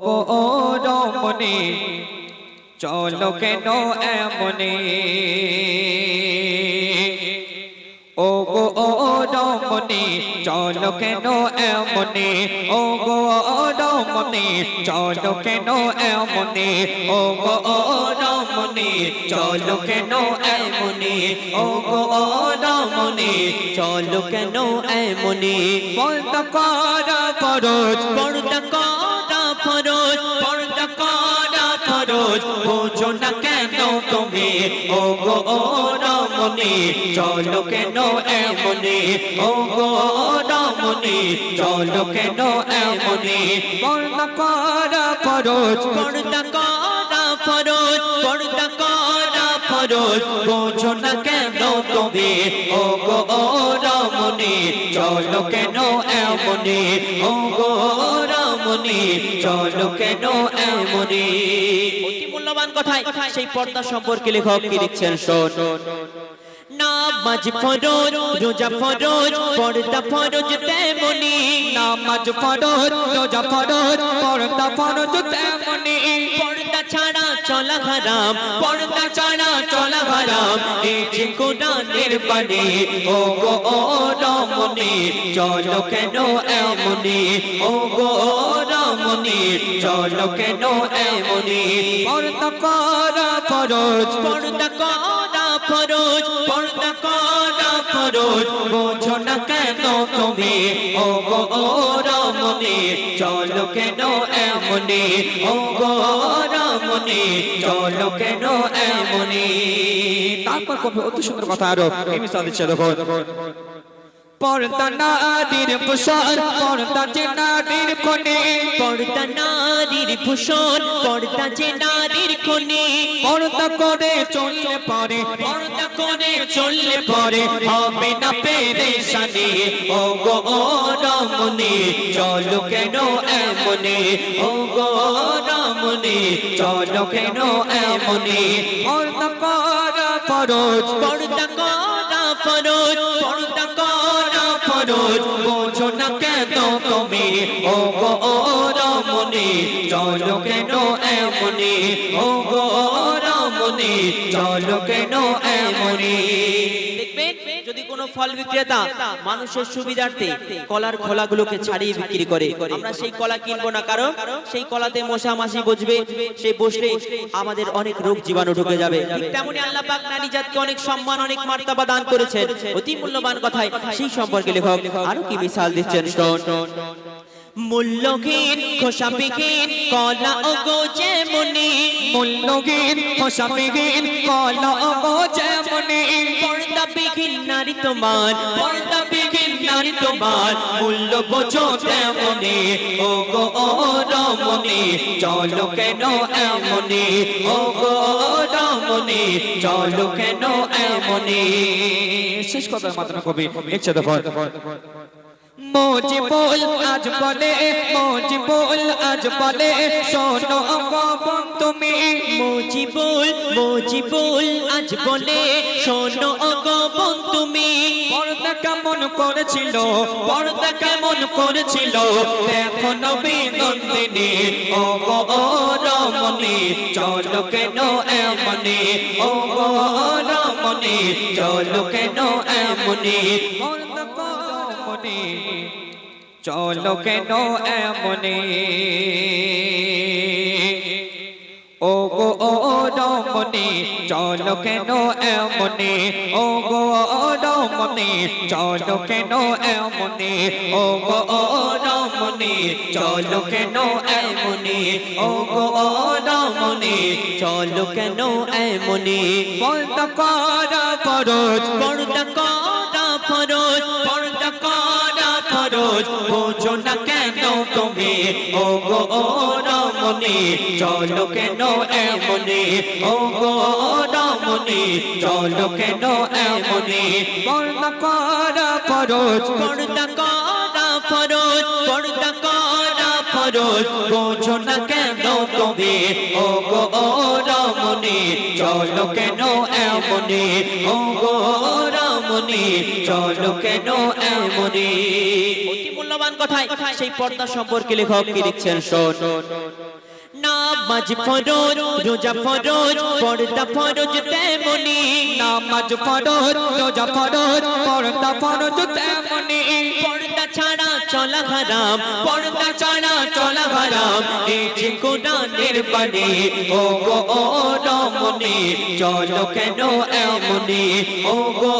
ও রমণী, চলো কেন এমনে? ও গো রমণী, চলো কেন এমনে? ও গো রমণী, চলো কেন এমনে? ও গো রমণী, চলো কেন এমনে? ও গো রমণী, চলো কেন এমনে? বন্ধ করা ফরজ বন্ধ করা ফরজ, পর্দা করা ফরজ। বোঝো না কেন তুমি? ও গো ও রমণী, চলো কেন এমনি? ও গো রমণী, চলো কেন এমনি? পর্দা করা ফরজ, পর্দা করা ফরজ বন্ধ ফরজ বোঝো না কেন তুমি? ও গো ও চলো কেন এমনি? ও গো রমণী, চলো কেন এমনি? মূল্যবান কথায় সেই পর্দা সম্পর্কে লেখক কি লিখছেন শোন। নামাজ ফরজ, রোজা ফরজ, পর্দা ফরজ তেমনি। নামাজ ফরজ, রোজা ফরজ, পর্দা ফরজ তেমনি। ছাড়া চলা হারাম, পর্দা ছাড়া চলা হারাম। এই কোরআনের বাণী ও গো ও রমণী, চলো কেন এমনি ও গো রমণী, চলো কেন এমনি পর্দা করা ফরজ, পর্দা করা ফরজ পর্দা করা ফরোজ বোঝো না কেন তুমি? ও গো রমণী, চলো কেন এমনি? ও গো রমণী, চলো কেন এমনি? তারপর কবি অতি সুন্দর কথা আরও। এই মিসাল দিচ্ছে দেখো পর্দা নারীর পুষার পর্দা যে নারীর কোণে। পর্দা নারীর ভূষণ পর্দা যে নারীর কোণে। পর্দা করে চললে পারে পর্দা করে চললে পরে হবে না পেরেশানি। ও গো ও রমণী চলো কেন এমনি? ও গো রমণী চলো কেন এমনি? পর্দা করা ফরজ। পর্দা করা ফরজ পর্দা করা ফরজ বোঝো না কেন তুমি? ও গো রমণি, চলো কেন এমনি? ও গো রমণি, চলো কেন এমনি? কোনো ফল বিক্রেতা মানুষের সুবিধার্থে কলার খোলাগুলোকে ছাড়িয়ে বিক্রি করে। আমরা সেই কলা কিনবো না, কারণ সেই কলাতে মশা মাছি বসবে সেই বসলে আমাদের অনেক রোগ জীবাণু ঢুকে যাবে। তেমনি আল্লাহ পাক নারী জাতকে অনেক সম্মান, অনেক মার্তাবা দান করেছেন। অতি মূল্যবান কথায় সেই সম্পর্কে লেখক আরও কি মিসাল দিচ্ছেন মূল্যহীন খোসাবিহীন কলা ও গো যেমনি মূল্যহীন খোসাবিহীন কলা পর্দা বিহীন নারী তোমার, পর্দা বিহীন নারী তোমার, মূল্য বোঝো তেমনি। ও গো ও, রমণী, চলো কেন এমনি? ও গো রমণী, চলো কেন এমনি? শেষ কথা মাত্রা কবি ইচ্ছা দেখো মজিবুল আজ বলে, মজিবুল আজ বলে, শোনো গোপন তুমি, মজিবুল মজিবুল আজ বলে, শোনো অগবন তুমি। পর্দা কেমন করেছিল, পর্দা কেমন করেছিল, দেখো নবী নন্দিনী, ও গো রমণী, চলো কেন এমনি, ও গো রমণী, চলো কেন এমনি। কমনি চলো কেন এমনি? ও গো ও রমণী, চলো কেন এমনি? ও গো ও রমণী, চলো কেন এমনি? ও গো ও রমণী, চলো কেন এমনি? ও গো ও রমণী, চলো কেন এমনি? পর্দা করা ফরজ পর্দা করা ফরজ বোঝো না কেন তুমি? ও গো রমণী, চলো কেন এমনি? ও গো রমণী, চলো কেন এমনি? পর্দা করা ফরজ, পর্দা করা ফরজ, পর্দা করা ফরজ, বোঝো না কেন তুমি? ও গো রমণী, চলো কেন এমনি? ও গো রমণী চলো কেন এমনি? অতি মূল্যবান কথায় সেই পর্দা সম্পর্কে লেখক কি লিখছেন? শোন। নামাজ ফরজ, রোজা ফরজ, পর্দা ফরজ তেমনি। নামাজ ফরজ, রোজা ফরজ, পর্দা ফরজ তেমনি। ছাড়া চলা হারাম, পর্দা ছাড়া চলা হারাম। এই কোরআনের বাণী ও গো ও রমণী, চলো কেন এমনি? ও গো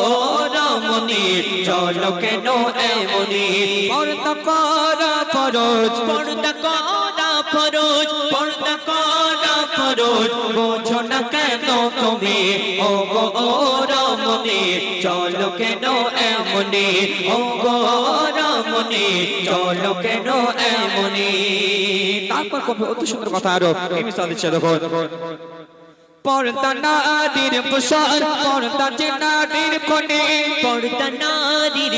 রমণী, চলো কেন এমনি? পর্দা করা খরচ পর্দা করা ফরজ, পর্দা করা ফরজ, বোঝো না কেন তুমি? ও গো চলো কেন এমনি? ও গো চলো কেন এমনি? তারপর কবি অতি সুন্দর কথা আরও দিচ্ছে দেখো পর্দা নারীর পর্দা যে নারীর কোণে পর্দা নারীর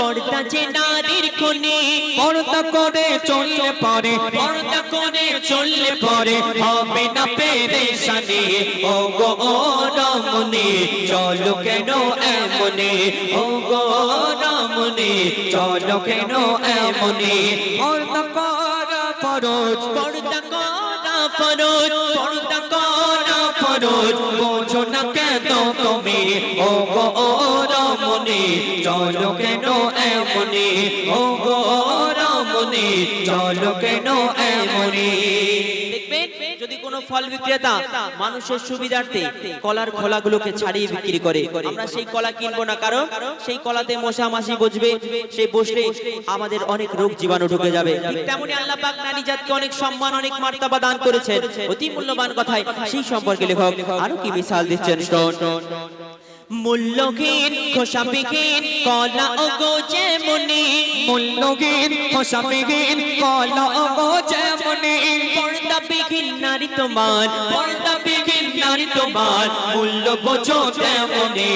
পর্দা যে নারীর কোণে পর্দা করে চললে পরে, পর্দা করে চললে পরে, হবে না পেরেশানি। ও গো ও রমণী চলো কেন এমনি? ও গো রমণী চলো কেন এমনি? পর্দা করা ফরজ, পর্দা করা ফরজ, পর্দা করা ফরজ, বোঝো না কেন তুমি? ও গো রমণী চলো কেন এমনি? ও গো রমণী চলো কেন এমনি? ফল বিক্রেতা, মানুষের সুবিধার্থে কলার খোলাগুলোকে ছাড়িয়ে বিক্রি করে। আমরা সেই কলা কিনবো না, কারণ সেই কলাতে মশা মাসি বসবে সেই বসলে আমাদের অনেক রোগ জীবাণু ঢুকে যাবে। তেমনি আল্লাহ পাক নারী জাতকে অনেক সম্মান, অনেক মার্তাবা দান করেছেন। অতি মূল্যবান কথায় সেই সম্পর্কে লেখক আরও কি মিসাল দিচ্ছেন মূল্যহীন খোসাবিহীন, কলা ও গো যেমনি। মূল্যহীন খোসাবিহীন, কলা গো যেমনি। পর্দা বিহীন নারী তোমার নারী তোমার, মূল্য বোঝো তেমনি।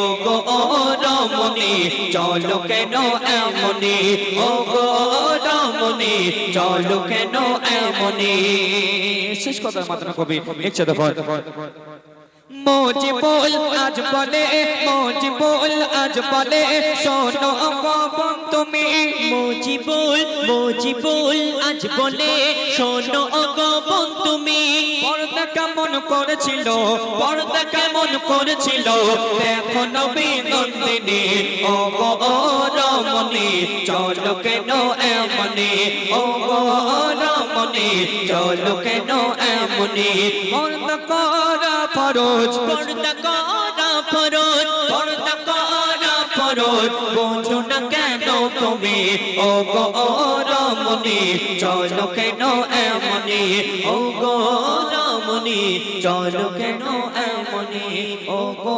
ও গো, ও রমণী, চলো কেন এমনি? ও গো রমণী, চলো কেন এমনি? শেষ কথার মাধ্যমে কবি দেখো মজিবুল আজ বলে, মজিবুল আজ বলে, শোনো গোপন তুমি মজিবুল মজিবুল আজ বলে, শোনো গোপন তুমি পর্দা কেমন করেছিল, পর্দা কেমন করেছিল, দেখো নবী নন্দিনী ও রমণী, চলো কেন এমনি? ও রমণী, চলো কেন এমনি? পর্দা করা ফরজ পর্দা করা ফরজ পর্দা করা ফরজ, বোঝো না কেন তুমি? ও গো রমণী, চলো কেন এমনি? ও গো রমণী, চলো কেন এমনি? ও গো